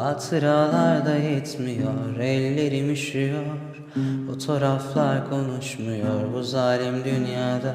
hatıralar da yetmiyor Ellerim üşüyor. Fotoğraflar konuşmuyor bu zalim dünyada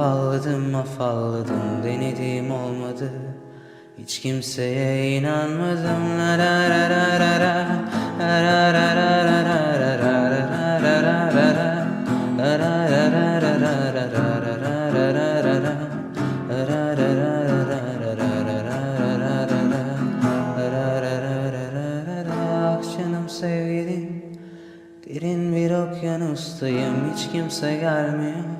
Afalladım afalladım denedim olmadı Hiç kimseye inanmadım la la la la la la La la la Ah sevgilim Derin bir okyanustayım hiç kimse gelmiyor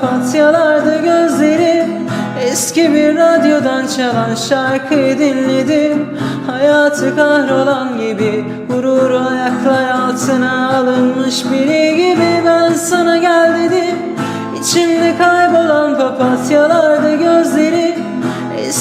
papatyalarda gözlerim. Eski bir radyodan çalan şarkıyı dinledim. Hayatı kahrolan gibi Gururu ayaklar altına alınmış biri gibi Ben sana gel dedim. İçimde kaybolan papatyalarda gözlerim